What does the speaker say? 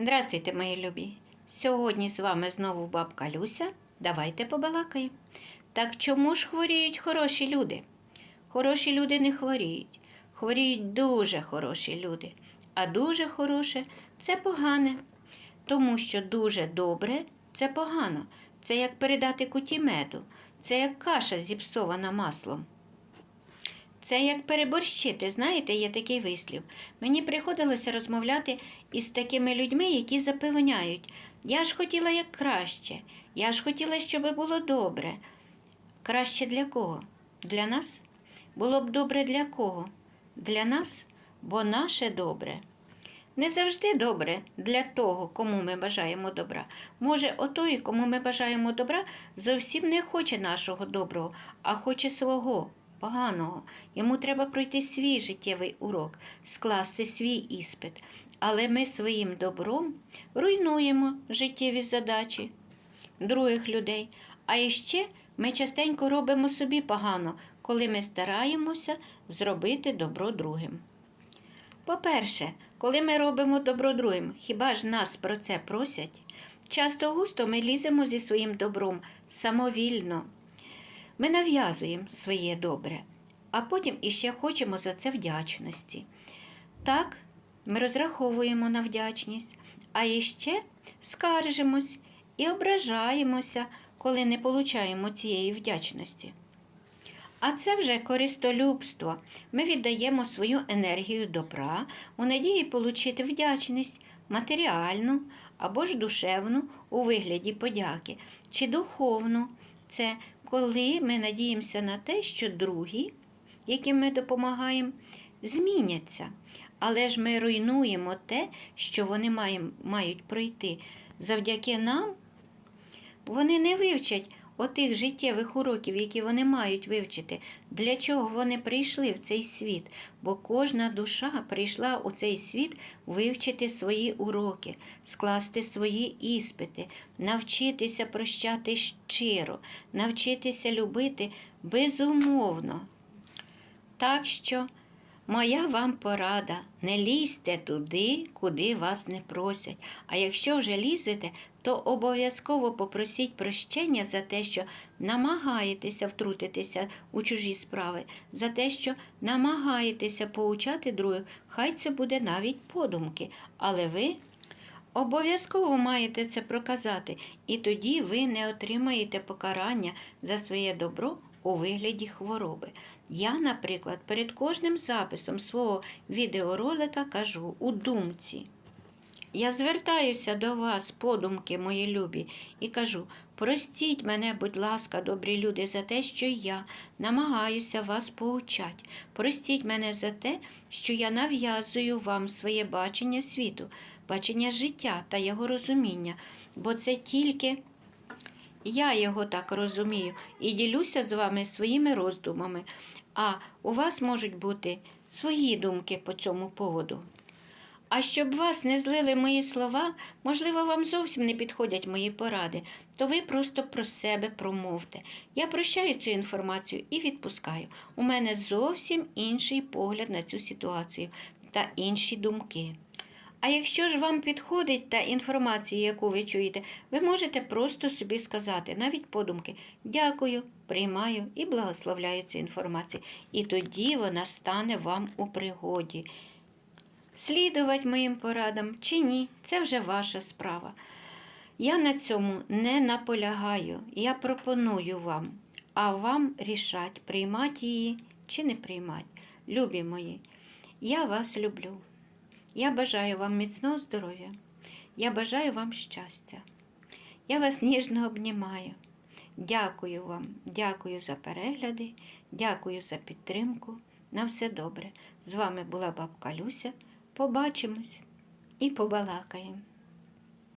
Здравствуйте, мої любі! Сьогодні з вами знову бабка Люся. Давайте побалакаємо. Так чому ж хворіють хороші люди? Хороші люди не хворіють. Хворіють дуже хороші люди. А дуже хороше це погане. Тому що дуже добре це погано. Це як передати куті меду. Це як каша зіпсована маслом. Це як переборщити, знаєте, є такий вислів. Мені приходилося розмовляти із такими людьми, які запевняють, я ж хотіла як краще, я ж хотіла, щоб було добре. Краще для кого? Для нас? Було б добре для кого? Для нас, бо наше добре. Не завжди добре для того, кому ми бажаємо добра. Може, отой, кому ми бажаємо добра, зовсім не хоче нашого доброго, а хоче свого поганого. Йому треба пройти свій життєвий урок, скласти свій іспит. Але ми своїм добром руйнуємо життєві задачі других людей. А іще ми частенько робимо собі погано, коли ми стараємося зробити добро другим. По-перше, коли ми робимо добро другим, хіба ж нас про це просять? Часто густо ми ліземо зі своїм добром самовільно. Ми нав'язуємо своє добре, а потім іще хочемо за це вдячності. Так, ми розраховуємо на вдячність, а іще скаржимось і ображаємося, коли не получаємо цієї вдячності. А це вже користолюбство. Ми віддаємо свою енергію добра у надії отримати вдячність матеріальну або ж душевну у вигляді подяки, чи духовну. Це коли ми надіємося на те, що другі, яким ми допомагаємо, зміняться. Але ж ми руйнуємо те, що вони мають пройти. Завдяки нам вони не вивчать отих життєвих уроків, які вони мають вивчити, для чого вони прийшли в цей світ. Бо кожна душа прийшла у цей світ вивчити свої уроки, скласти свої іспити, навчитися прощати щиро, навчитися любити безумовно. Так що моя вам порада: не лізьте туди, куди вас не просять. А якщо вже лізете, то обов'язково попросіть прощення за те, що намагаєтеся втрутитися у чужі справи, за те, що намагаєтеся поучати других, хай це буде навіть подумки, але ви Обов'язково маєте це проказати, і тоді ви не отримаєте покарання за своє добро у вигляді хвороби. Я, наприклад, перед кожним записом свого відеоролика кажу у думці. Я звертаюся до вас, подумки мої любі, і кажу: простіть мене, будь ласка, добрі люди, за те, що я намагаюся вас поучати. Простіть мене за те, що я нав'язую вам своє бачення світу, бачення життя та його розуміння, бо це тільки. Я його так розумію і ділюся з вами своїми роздумами, а у вас можуть бути свої думки по цьому поводу. А щоб вас не злили мої слова, можливо, вам зовсім не підходять мої поради, то ви просто про себе промовте. Я прощаю цю інформацію і відпускаю. У мене зовсім інший погляд на цю ситуацію та інші думки. А якщо ж вам підходить та інформація, яку ви чуєте, ви можете просто собі сказати, навіть подумки, дякую, приймаю і благословляю цю інформацію. І тоді вона стане вам у пригоді. Слідувати моїм порадам чи ні, це вже ваша справа. Я на цьому не наполягаю, я пропоную вам, а вам рішать, приймати її чи не приймати. Любі мої, я вас люблю. Я бажаю вам міцного здоров'я. Я бажаю вам щастя. Я вас ніжно обнімаю. Дякую вам, дякую за перегляди, дякую за підтримку. На все добре. З вами була бабка Люся. Побачимось і побалакаємо.